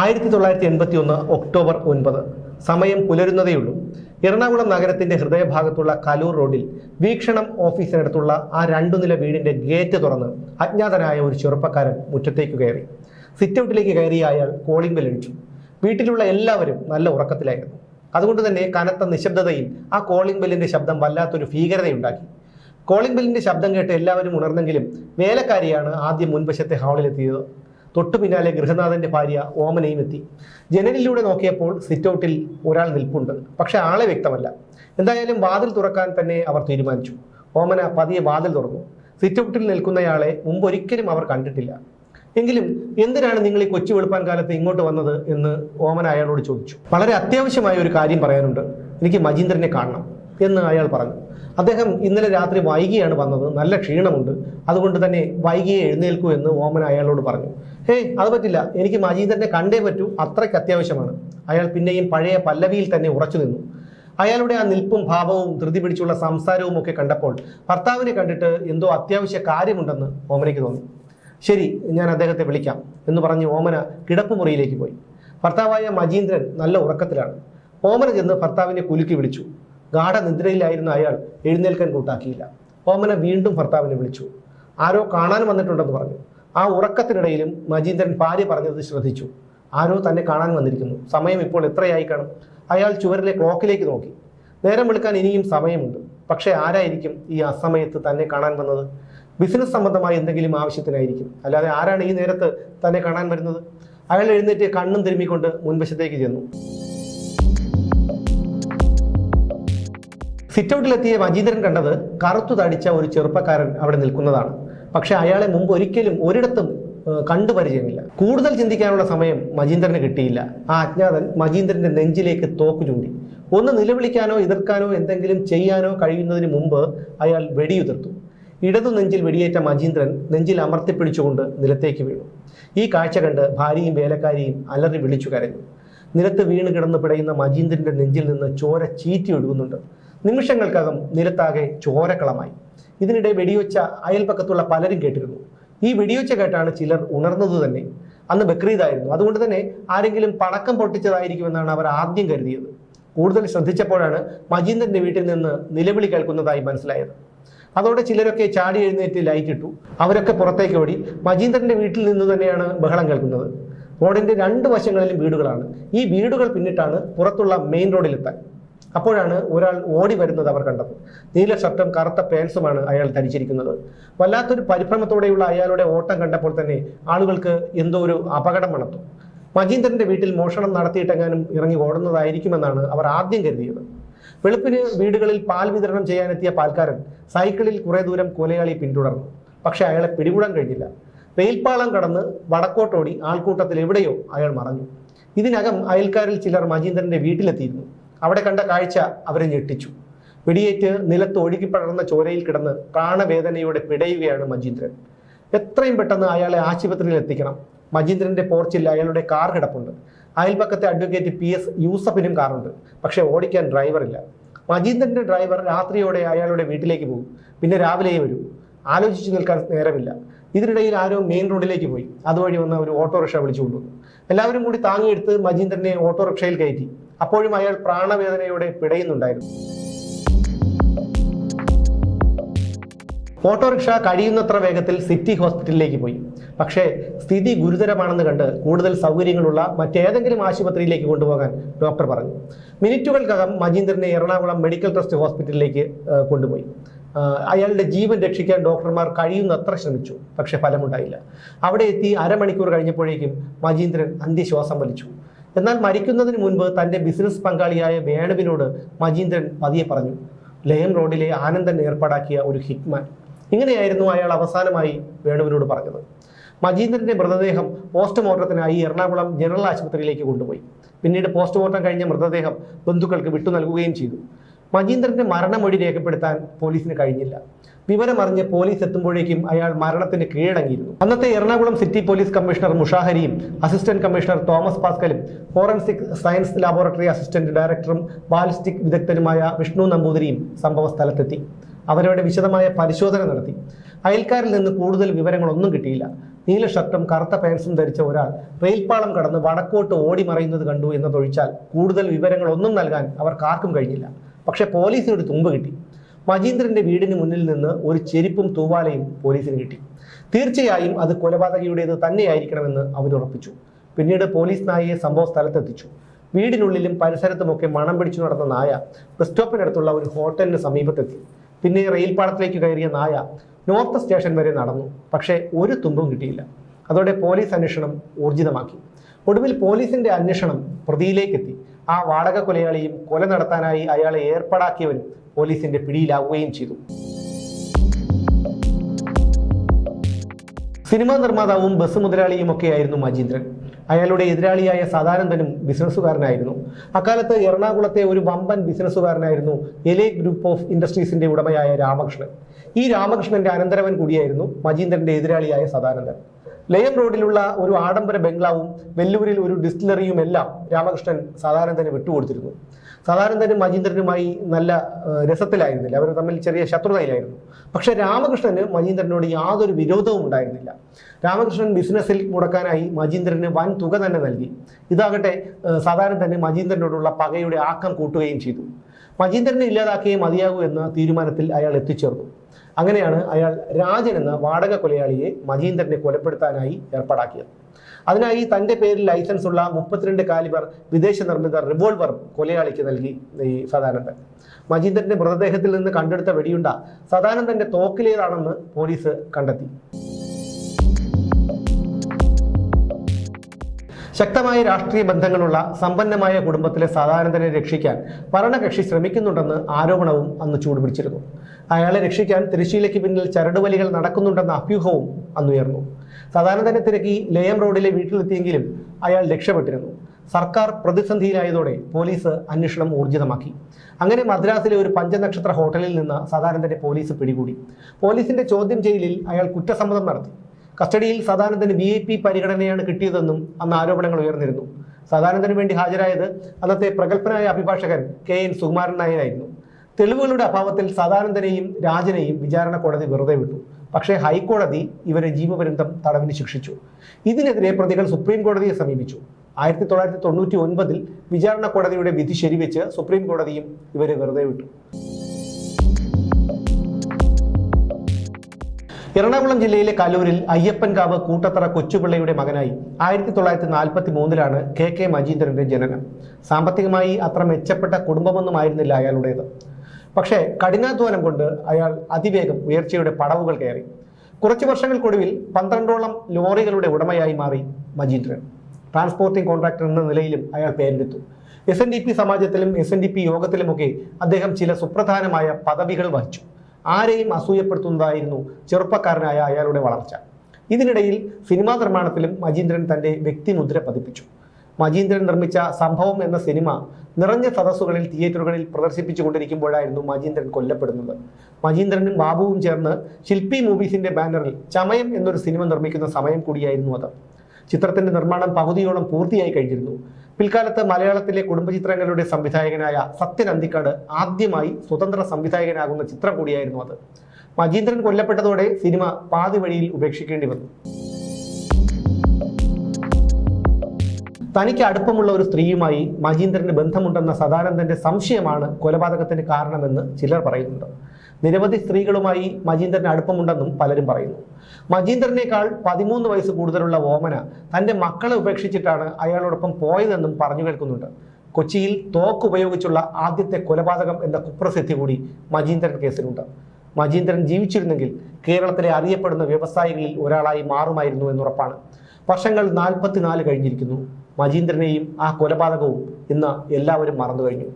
ആയിരത്തി തൊള്ളായിരത്തി എൺപത്തി ഒന്ന് ഒക്ടോബർ ഒൻപത്. സമയം പുലരുന്നതേയുള്ളൂ. എറണാകുളം നഗരത്തിന്റെ ഹൃദയഭാഗത്തുള്ള കലൂർ റോഡിൽ വീക്ഷണം ഓഫീസിനടുത്തുള്ള ആ രണ്ടു നില വീടിന്റെ ഗേറ്റ് തുറന്ന് അജ്ഞാതനായ ഒരു ചെറുപ്പക്കാരൻ മുറ്റത്തേക്ക് കയറി. സിറ്റൗട്ടിലേക്ക് കയറിയ അയാൾ കോളിംഗ് ബെൽ വീട്ടിലുള്ള എല്ലാവരും നല്ല ഉറക്കത്തിലായിരുന്നു. അതുകൊണ്ട് തന്നെ കനത്ത നിശബ്ദതയിൽ ആ കോളിംഗ് ബെല്ലിന്റെ ശബ്ദം വല്ലാത്തൊരു ഭീകരതയുണ്ടാക്കി. കോളിംഗ് ബെല്ലിന്റെ ശബ്ദം കേട്ട് എല്ലാവരും ഉണർന്നെങ്കിലും വേലക്കാരിയാണ് ആദ്യം മുൻവശത്തെ ഹാളിലെത്തിയത് തൊട്ടു പിന്നാലെ ഗൃഹനാഥന്റെ ഭാര്യ ഓമനയും എത്തി. ജനലിലൂടെ നോക്കിയപ്പോൾ സിറ്റൗട്ടിൽ ഒരാൾ നിൽപ്പുണ്ട്. പക്ഷെ ആളെ വ്യക്തമല്ല. എന്തായാലും വാതിൽ തുറക്കാൻ തന്നെ അവർ തീരുമാനിച്ചു. ഓമന പതിയെ വാതിൽ തുറന്നു. സിറ്റൗട്ടിൽ നിൽക്കുന്നയാളെ മുമ്പ് ഒരിക്കലും അവർ കണ്ടിട്ടില്ല. എങ്കിലും എന്തിനാണ് നിങ്ങൾ ഈ കൊച്ചു വെളുപ്പാൻ കാലത്ത് ഇങ്ങോട്ട് വന്നത് എന്ന് ഓമന അയാളോട് ചോദിച്ചു. വളരെ അത്യാവശ്യമായ ഒരു കാര്യം പറയാനുണ്ട്. എനിക്ക് മജീന്ദ്രനെ കാണണം. എന്ന് അയാൾ പറഞ്ഞു. അദ്ദേഹം ഇന്നലെ രാത്രി വൈകിയാണ് വന്നത്. നല്ല ക്ഷീണമുണ്ട്. അതുകൊണ്ട് തന്നെ വൈകിയെ എഴുന്നേൽക്കൂ എന്ന് ഓമൻ അയാളോട് പറഞ്ഞു. ഹേയ് അത് പറ്റില്ല. എനിക്ക് മജീന്ദ്രനെ കണ്ടേ പറ്റൂ. അത്രയ്ക്ക് അത്യാവശ്യമാണ്. അയാൾ പിന്നെയും പഴയ പല്ലവിയിൽ തന്നെ ഉറച്ചു നിന്നു. അയാളുടെ ആ നിൽപ്പും ഭാവവും ധൃതി പിടിച്ചുള്ള സംസാരവും ഒക്കെ കണ്ടപ്പോൾ ഭർത്താവിനെ കണ്ടിട്ട് എന്തോ അത്യാവശ്യ കാര്യമുണ്ടെന്ന് ഓമനയ്ക്ക് തോന്നി. ശരി ഞാൻ അദ്ദേഹത്തെ വിളിക്കാം എന്ന് പറഞ്ഞ് ഓമന കിടപ്പുമുറിയിലേക്ക് പോയി. ഭർത്താവായ മജീന്ദ്രൻ നല്ല ഉറക്കത്തിലാണ്. ഓമന ചെന്ന് ഭർത്താവിനെ കുലുക്കി വിളിച്ചു. ഗാഠനിദ്രയിലായിരുന്ന അയാൾ എഴുന്നേൽക്കാൻ കൂട്ടാക്കിയില്ല. ഓമന വീണ്ടും ഭർത്താവിനെ വിളിച്ചു. ആരോ കാണാൻ വന്നിട്ടുണ്ടെന്ന് പറഞ്ഞു. ആ ഉറക്കത്തിനിടയിലും മജീന്ദ്രൻ ഭാര്യ പറഞ്ഞത് ശ്രദ്ധിച്ചു. ആരോ തന്നെ കാണാൻ വന്നിരിക്കുന്നു. സമയം ഇപ്പോൾ എത്രയായി കാണും? അയാൾ ചുവരിലെ ക്ലോക്കിലേക്ക് നോക്കി. നേരം വിളിക്കാൻ ഇനിയും സമയമുണ്ട്. പക്ഷേ ആരായിരിക്കും ഈ അസമയത്ത് തന്നെ കാണാൻ വന്നത്? ബിസിനസ് സംബന്ധമായ എന്തെങ്കിലും ആവശ്യത്തിനായിരിക്കും. അല്ലാതെ ആരാണ് ഈ നേരത്ത് തന്നെ കാണാൻ വരുന്നത്? അയാൾ എഴുന്നേറ്റ് കണ്ണും തിരുമ്മിക്കൊണ്ട് മുൻവശത്തേക്ക് ചെന്നു. സിറ്റൗട്ടിലെത്തിയ മജീന്ദ്രൻ കണ്ടത് കറുത്തു തടിച്ച ഒരു ചെറുപ്പക്കാരൻ അവിടെ നിൽക്കുന്നതാണ്. പക്ഷെ അയാളെ മുമ്പ് ഒരിക്കലും ഒരിടത്തും കണ്ടു പരിചയമില്ല. കൂടുതൽ ചിന്തിക്കാനുള്ള സമയം മജീന്ദ്രന് കിട്ടിയില്ല. ആ അജ്ഞാതൻ മജീന്ദ്രന്റെ നെഞ്ചിലേക്ക് തോക്കു ചൂണ്ടി. ഒന്ന് നിലവിളിക്കാനോ എതിർക്കാനോ എന്തെങ്കിലും ചെയ്യാനോ കഴിയുന്നതിന് മുമ്പ് അയാൾ വെടിയുതിർത്തു. ഇടതു നെഞ്ചിൽ വെടിയേറ്റ മജീന്ദ്രൻ നെഞ്ചിൽ അമർത്തിപ്പിടിച്ചുകൊണ്ട് നിലത്തേക്ക് വീണു. ഈ കാഴ്ച കണ്ട് ഭാര്യയും വേലക്കാരിയും അലറി വിളിച്ചു കരഞ്ഞു. നിലത്ത് വീണ് കിടന്ന് പിടയുന്ന മജീന്ദ്രന്റെ നെഞ്ചിൽ നിന്ന് ചോര ചീറ്റി ഒഴുകുന്നുണ്ട് നിമിഷങ്ങൾക്കകം നിലത്താകെ ചോരക്കളമായി. ഇതിനിടെ വെടിവെച്ച അയൽപക്കത്തുള്ള പലരും കേട്ടിരുന്നു. ഈ വെടിവെച്ച കേട്ടാണ് ചിലർ ഉണർന്നത് തന്നെ. അന്ന് ബക്രീദായിരുന്നു. അതുകൊണ്ട് തന്നെ ആരെങ്കിലും പടക്കം പൊട്ടിച്ചതായിരിക്കുമെന്നാണ് അവർ ആദ്യം കരുതിയത്. കൂടുതൽ ശ്രദ്ധിച്ചപ്പോഴാണ് മജീന്ദ്രന്റെ വീട്ടിൽ നിന്ന് നിലവിളി കേൾക്കുന്നതായി മനസ്സിലായത്. അതോടെ ചിലരൊക്കെ ചാടി എഴുന്നേറ്റ് ലൈറ്റിട്ടു അവരൊക്കെ പുറത്തേക്ക് ഓടി മജീന്ദ്രന്റെ വീട്ടിൽ നിന്ന് തന്നെയാണ് ബഹളം കേൾക്കുന്നത്. റോഡിന്റെ രണ്ട് വശങ്ങളിലും വീടുകളാണ്. ഈ വീടുകൾ പിന്നിട്ടാണ് പുറത്തുള്ള മെയിൻ റോഡിലെത്താൻ. അപ്പോഴാണ് ഒരാൾ ഓടി വരുന്നത് അവർ കണ്ടത്. നീല ഷർട്ടും കറുത്ത പാൻസുമാണ് അയാൾ ധരിച്ചിരിക്കുന്നത്. വല്ലാത്തൊരു പരിഭ്രമത്തോടെയുള്ള അയാളുടെ ഓട്ടം കണ്ടപ്പോൾ തന്നെ ആളുകൾക്ക് എന്തോ ഒരു അപകടം മണത്തു. മജീന്ദ്രന്റെ വീട്ടിൽ മോഷണം നടത്തിയിട്ടെങ്ങാനും ഇറങ്ങി ഓടുന്നതായിരിക്കുമെന്നാണ് അവർ ആദ്യം കരുതിയത്. വെളുപ്പിന് വീടുകളിൽ പാൽ വിതരണം ചെയ്യാനെത്തിയ പാൽക്കാരൻ സൈക്കിളിൽ കുറെ ദൂരം കൊലയാളി പിന്തുടർന്നു. പക്ഷെ അയാളെ പിടികൂടാൻ കഴിഞ്ഞില്ല. വെയിൽപ്പാളം കടന്ന് വടക്കോട്ടോടി ആൾക്കൂട്ടത്തിൽ എവിടെയോ അയാൾ മറഞ്ഞു. ഇതിനകം അയൽക്കാരിൽ ചിലർ മജീന്ദ്രന്റെ വീട്ടിലെത്തിയിരുന്നു. അവിടെ കണ്ട കാഴ്ച അവരെ ഞെട്ടിച്ചു. വെടിയേറ്റ് നിലത്ത് ഒഴുകിപ്പടർന്ന ചോരയിൽ കിടന്ന് പ്രാണവേദനയോടെ പിടയുകയാണ് മജീന്ദ്രൻ. എത്രയും പെട്ടെന്ന് അയാളെ ആശുപത്രിയിൽ എത്തിക്കണം. മജീന്ദ്രന്റെ പോർച്ചിൽ അയാളുടെ കാർ കിടപ്പുണ്ട്. അയൽപക്കത്തെ അഡ്വക്കേറ്റ് പി എസ് യൂസഫിനും കാറുണ്ട്. പക്ഷേ ഓടിക്കാൻ ഡ്രൈവറില്ല. മജീന്ദ്രന്റെ ഡ്രൈവർ രാത്രിയോടെ അയാളുടെ വീട്ടിലേക്ക് പോകും. പിന്നെ രാവിലെയേ വരൂ. ആലോചിച്ച് നിൽക്കാൻ നേരമില്ല. ഇതിനിടയിൽ ആരോ മെയിൻ റോഡിലേക്ക് പോയി. അതുവഴി വന്ന ഒരു ഓട്ടോറിക്ഷ വിളിച്ചു കൊണ്ടുവന്നു എല്ലാവരും കൂടി താങ്ങിയെടുത്ത് മജീന്ദ്രനെ ഓട്ടോറിക്ഷയിൽ കയറ്റി. അപ്പോഴും അയാൾ പ്രാണവേദനയോടെ പിടയുന്നുണ്ടായിരുന്നു. ഓട്ടോറിക്ഷ കഴിയുന്നത്ര വേഗത്തിൽ സിറ്റി ഹോസ്പിറ്റലിലേക്ക് പോയി. പക്ഷേ സ്ഥിതി ഗുരുതരമാണെന്ന് കണ്ട് കൂടുതൽ സൗകര്യങ്ങളുള്ള മറ്റേതെങ്കിലും ആശുപത്രിയിലേക്ക് കൊണ്ടുപോകാൻ ഡോക്ടർ പറഞ്ഞു. മിനിറ്റുകൾക്കകം മജീന്ദ്രനെ എറണാകുളം മെഡിക്കൽ ട്രസ്റ്റ് ഹോസ്പിറ്റലിലേക്ക് കൊണ്ടുപോയി. അയാളുടെ ജീവൻ രക്ഷിക്കാൻ ഡോക്ടർമാർ കഴിയുന്നത്ര ശ്രമിച്ചു പക്ഷേ ഫലമുണ്ടായില്ല. അവിടെ എത്തി അരമണിക്കൂർ കഴിഞ്ഞപ്പോഴേക്കും മജീന്ദ്രൻ അന്ത്യശ്വാസം വലിച്ചു. എന്നാൽ മരിക്കുന്നതിന് മുൻപ് തന്റെ ബിസിനസ് പങ്കാളിയായ വേണുവിനോട് മജീന്ദ്രൻ പതിയെ പറഞ്ഞു ലയം റോഡിലെ ആനന്ദൻ ഏർപ്പാടാക്കിയ ഒരു ഹിറ്റ്മാൻ. ഇങ്ങനെയായിരുന്നു അയാൾ അവസാനമായി വേണുവിനോട് പറഞ്ഞത്. മജീന്ദ്രന്റെ മൃതദേഹം പോസ്റ്റ്മോർട്ടത്തിനായി എറണാകുളം ജനറൽ ആശുപത്രിയിലേക്ക് കൊണ്ടുപോയി. പിന്നീട് പോസ്റ്റ്മോർട്ടം കഴിഞ്ഞ മൃതദേഹം ബന്ധുക്കൾക്ക് വിട്ടു നൽകുകയും ചെയ്തു. മജീന്ദ്രന്റെ മരണമൊഴി രേഖപ്പെടുത്താൻ പോലീസിന് കഴിഞ്ഞില്ല. വിവരമറിഞ്ഞ് പോലീസ് എത്തുമ്പോഴേക്കും അയാൾ മരണത്തിന് കീഴടങ്ങിയിരുന്നു. അന്നത്തെ എറണാകുളം സിറ്റി പോലീസ് കമ്മീഷണർ മുഷാഹരിയും അസിസ്റ്റന്റ് കമ്മീഷണർ തോമസ് പാസ്കലും ഫോറൻസിക് സയൻസ് ലാബോറട്ടറി അസിസ്റ്റന്റ് ഡയറക്ടറും ബാലിസ്റ്റിക് വിദഗ്ധരുമായ വിഷ്ണു നമ്പൂതിരിയും സംഭവ സ്ഥലത്തെത്തി. അവരവിടെ വിശദമായ പരിശോധന നടത്തി. അയൽക്കാരിൽ നിന്ന് കൂടുതൽ വിവരങ്ങളൊന്നും കിട്ടിയില്ല. നീല ഷർട്ടും കറുത്ത പാൻസും ധരിച്ച ഒരാൾ റെയിൽപാളം കടന്ന് വടക്കോട്ട് ഓടി മറയുന്നത് കണ്ടു എന്നതൊഴിച്ചാൽ കൂടുതൽ വിവരങ്ങളൊന്നും നൽകാൻ അവർക്കാർക്കും കഴിഞ്ഞില്ല. പക്ഷേ പോലീസിനൊരു തുമ്പ് കിട്ടി. മജീന്ദ്രന്റെ വീടിന് മുന്നിൽ നിന്ന് ഒരു ചെരുപ്പും തൂവാലയും പോലീസിന് കിട്ടി. തീർച്ചയായും അത് കൊലപാതകിയുടേത് തന്നെയായിരിക്കണമെന്ന് അവരുറപ്പിച്ചു പിന്നീട് പോലീസ് നായയെ സംഭവ സ്ഥലത്തെത്തിച്ചു. വീടിനുള്ളിലും പരിസരത്തുമൊക്കെ മണം പിടിച്ചു നടന്ന നായ ബസ് സ്റ്റോപ്പിനടുത്തുള്ള ഒരു ഹോട്ടലിന് സമീപത്തെത്തി. പിന്നെ റെയിൽപാളത്തിലേക്ക് കയറിയ നായ നോർത്ത് സ്റ്റേഷൻ വരെ നടന്നു. പക്ഷേ ഒരു തുമ്പും കിട്ടിയില്ല. അതോടെ പോലീസ് അന്വേഷണം ഊർജിതമാക്കി. ഒടുവിൽ പോലീസിന്റെ അന്വേഷണം പ്രതിയിലേക്കെത്തി. ആ വാടക കൊലയാളിയും കൊല നടത്താനായി അയാളെ ഏർപ്പാടാക്കിയവനും പോലീസിന്റെ പിടിയിലാവുകയും ചെയ്തു. സിനിമാ നിർമ്മാതാവും ബസ് മുതലാളിയും ഒക്കെയായിരുന്നു മജീന്ദ്രൻ. അയാളുടെ എതിരാളിയായ സദാനന്ദനും ബിസിനസ്സുകാരനായിരുന്നു. അക്കാലത്ത് എറണാകുളത്തെ ഒരു വമ്പൻ ബിസിനസ്സുകാരനായിരുന്നു എലേ ഗ്രൂപ്പ് ഓഫ് ഇൻഡസ്ട്രീസിന്റെ ഉടമയായ രാമകൃഷ്ണൻ. ഈ രാമകൃഷ്ണന്റെ അനന്തരവൻ കൂടിയായിരുന്നു മജീന്ദ്രന്റെ എതിരാളിയായ സദാനന്ദൻ. ലയം റോഡിലുള്ള ഒരു ആഡംബര ബംഗ്ലാവും വെല്ലൂരിൽ ഒരു ഡിസ്റ്റിലറിയും എല്ലാം രാമകൃഷ്ണൻ സാധാരണ തന്നെ വിട്ടുകൊടുത്തിരുന്നു. തന്നെ മജീന്ദ്രനുമായി നല്ല രസത്തിലായിരുന്നില്ല. അവർ തമ്മിൽ ചെറിയ ശത്രുതയിലായിരുന്നു. പക്ഷേ രാമകൃഷ്ണന് മജീന്ദ്രനോട് യാതൊരു വിരോധവും ഉണ്ടായിരുന്നില്ല. രാമകൃഷ്ണൻ ബിസിനസ്സിൽ മുടക്കാനായി മജീന്ദ്രന് വൻ തുക തന്നെ നൽകി. ഇതാകട്ടെ സാധാരണ തന്നെ മജീന്ദ്രനോടുള്ള പകയുടെ ആക്കം കൂട്ടുകയും ചെയ്തു. മജീന്ദ്രനെ ഇല്ലാതാക്കിയേ മതിയാകൂ എന്ന തീരുമാനത്തിൽ അയാൾ എത്തിച്ചേർന്നു. അങ്ങനെയാണ് അയാൾ രാജൻ എന്ന വാടക കൊലയാളിയെ മഹീന്ദ്രനെ കൊലപ്പെടുത്താനായി ഏർപ്പാടാക്കിയത്. അതിനായി തന്റെ പേരിൽ ലൈസൻസ് ഉള്ള മുപ്പത്തിരണ്ട് കാലിബർ വിദേശ നിർമ്മിത റിവോൾവർ കൊലയാളിക്ക് നൽകി ഈ സദാനന്ദൻ. മജീന്ദ്രന്റെ മൃതദേഹത്തിൽ നിന്ന് കണ്ടെടുത്ത വെടിയുണ്ട സദാനന്ദന്റെ തോക്കിലേതാണെന്ന് പോലീസ് കണ്ടെത്തി. ശക്തമായ രാഷ്ട്രീയ ബന്ധങ്ങളുള്ള സമ്പന്നമായ കുടുംബത്തിലെ സദാനന്ദനെ രക്ഷിക്കാൻ ഭരണകക്ഷി ശ്രമിക്കുന്നുണ്ടെന്ന് ആരോപണവും അന്ന് ചൂടുപിടിച്ചിരുന്നു. അയാളെ രക്ഷിക്കാൻ തിരശ്ശീലയ്ക്ക് പിന്നിൽ ചരടുവലികൾ നടക്കുന്നുണ്ടെന്ന അഭ്യൂഹവും അന്നുയർന്നു. സാധാരണ തന്നെ തിരക്കി ലയം റോഡിലെ വീട്ടിലെത്തിയെങ്കിലും അയാൾ രക്ഷപ്പെട്ടിരുന്നു. സർക്കാർ പ്രതിസന്ധിയിലായതോടെ പോലീസ് അന്വേഷണം ഊർജിതമാക്കി. അങ്ങനെ മദ്രാസിലെ ഒരു പഞ്ചനക്ഷത്ര ഹോട്ടലിൽ നിന്ന് സദാനന്ദനെ പോലീസ് പിടികൂടി. പോലീസിന്റെ ചോദ്യം ചെയ്യലിൽ അയാൾ കുറ്റസമ്മതം നടത്തി. കസ്റ്റഡിയിൽ സദാനന്ദന് വി ഐ പി പരിഗണനയാണ് കിട്ടിയതെന്നും അന്ന് ആരോപണങ്ങൾ ഉയർന്നിരുന്നു. സദാനന്ദന് വേണ്ടി ഹാജരായത് അന്നത്തെ പ്രഗത്ഭനായ അഭിഭാഷകൻ കെ എൻ സുകുമാരൻ നായരായിരുന്നു. തെളിവുകളുടെ അഭാവത്തിൽ സദാനന്ദനെയും രാജനെയും വിചാരണ കോടതി വെറുതെ വിട്ടു. പക്ഷേ ഹൈക്കോടതി ഇവരെ ജീവപര്യന്തം തടവിന് ശിക്ഷിച്ചു. ഇതിനെതിരെ പ്രതികൾ സുപ്രീം കോടതിയെ സമീപിച്ചു. ആയിരത്തി തൊള്ളായിരത്തി തൊണ്ണൂറ്റി ഒൻപതിൽ വിചാരണ കോടതിയുടെ വിധി ശരിവെച്ച് സുപ്രീം കോടതിയും ഇവരെ വെറുതെ വിട്ടു. എറണാകുളം ജില്ലയിലെ കലൂരിൽ അയ്യപ്പൻകാവ് കൂട്ടത്തറ കൊച്ചുപിള്ളയുടെ മകനായി ആയിരത്തി തൊള്ളായിരത്തി നാൽപ്പത്തി മൂന്നിലാണ് കെ കെ മജീന്ദ്രന്റെ ജനനം. സാമ്പത്തികമായി അത്ര മെച്ചപ്പെട്ട കുടുംബമൊന്നും ആയിരുന്നില്ല അയാളുടേത്. പക്ഷേ കഠിനാധ്വാനം കൊണ്ട് അയാൾ അതിവേഗം ഉയർച്ചയുടെ പടവുകൾ കയറി. കുറച്ചു വർഷങ്ങൾക്കൊടുവിൽ പന്ത്രണ്ടോളം ലോറികളുടെ ഉടമയായി മാറി മജീന്ദ്രൻ. ട്രാൻസ്പോർട്ടിംഗ് കോൺട്രാക്ടർ എന്ന നിലയിലും അയാൾ പേരെടുത്തു. എസ് എൻ ഡി പി സമാജത്തിലും എസ് എൻ ഡി പി യോഗത്തിലുമൊക്കെ അദ്ദേഹം ചില സുപ്രധാനമായ പദവികൾ വഹിച്ചു. ആരെയും അസൂയപ്പെടുത്തുന്നതായിരുന്നു ചെറുപ്പക്കാരനായ അയാളുടെ വളർച്ച. ഇതിനിടയിൽ സിനിമാ നിർമ്മാണത്തിലും മജീന്ദ്രൻ തന്റെ വ്യക്തിമുദ്ര പതിപ്പിച്ചു. മജീന്ദ്രൻ നിർമ്മിച്ച സംഭവം എന്ന സിനിമ നിറഞ്ഞ സദസ്സുകളിൽ തിയേറ്ററുകളിൽ പ്രദർശിപ്പിച്ചുകൊണ്ടിരിക്കുമ്പോഴായിരുന്നു മജീന്ദ്രൻ കൊല്ലപ്പെടുന്നത്. മജീന്ദ്രനും ബാബുവും ചേർന്ന് ശില്പി മൂവീസിന്റെ ബാനറിൽ ചമയം എന്നൊരു സിനിമ നിർമ്മിക്കുന്ന സമയം കൂടിയായിരുന്നു അത്. ചിത്രത്തിന്റെ നിർമ്മാണം പകുതിയോളം പൂർത്തിയായി കഴിഞ്ഞിരുന്നു. പിൽക്കാലത്ത് മലയാളത്തിലെ കുടുംബചിത്രങ്ങളുടെ സംവിധായകനായ സത്യൻ അന്തിക്കാട് ആദ്യമായി സ്വതന്ത്ര സംവിധായകനാകുന്ന ചിത്രം കൂടിയായിരുന്നു അത്. മജീന്ദ്രൻ കൊല്ലപ്പെട്ടതോടെ സിനിമ പാതി വഴിയിൽ ഉപേക്ഷിക്കേണ്ടി വന്നു. തനിക്ക് അടുപ്പമുള്ള ഒരു സ്ത്രീയുമായി മജീന്ദ്രന് ബന്ധമുണ്ടെന്ന സദാനന്ദന്റെ സംശയമാണ് കൊലപാതകത്തിന് കാരണമെന്ന് ചിലർ പറയുന്നുണ്ട്. നിരവധി സ്ത്രീകളുമായി മജീന്ദ്രന് അടുപ്പമുണ്ടെന്നും പലരും പറയുന്നു. മജീന്ദ്രനേക്കാൾ പതിമൂന്ന് വയസ്സ് കൂടുതലുള്ള ഓമന തന്റെ മക്കളെ ഉപേക്ഷിച്ചിട്ടാണ് അയാളോടൊപ്പം പോയതെന്നും പറഞ്ഞു കേൾക്കുന്നുണ്ട്. കൊച്ചിയിൽ തോക്ക് ഉപയോഗിച്ചുള്ള ആദ്യത്തെ കൊലപാതകം എന്ന കുപ്രസിദ്ധി കൂടി മജീന്ദ്രൻ കേസിലുണ്ട്. മജീന്ദ്രൻ ജീവിച്ചിരുന്നെങ്കിൽ കേരളത്തിലെ അറിയപ്പെടുന്ന വ്യവസായികളിൽ ഒരാളായി മാറുമായിരുന്നു എന്നുറപ്പാണ്. വർഷങ്ങൾ നാൽപ്പത്തിനാല് കഴിഞ്ഞിരിക്കുന്നു. മജീന്ദ്രനെയും ആ കൊലപാതകവും ഇന്ന് എല്ലാവരും മറന്നു കഴിഞ്ഞു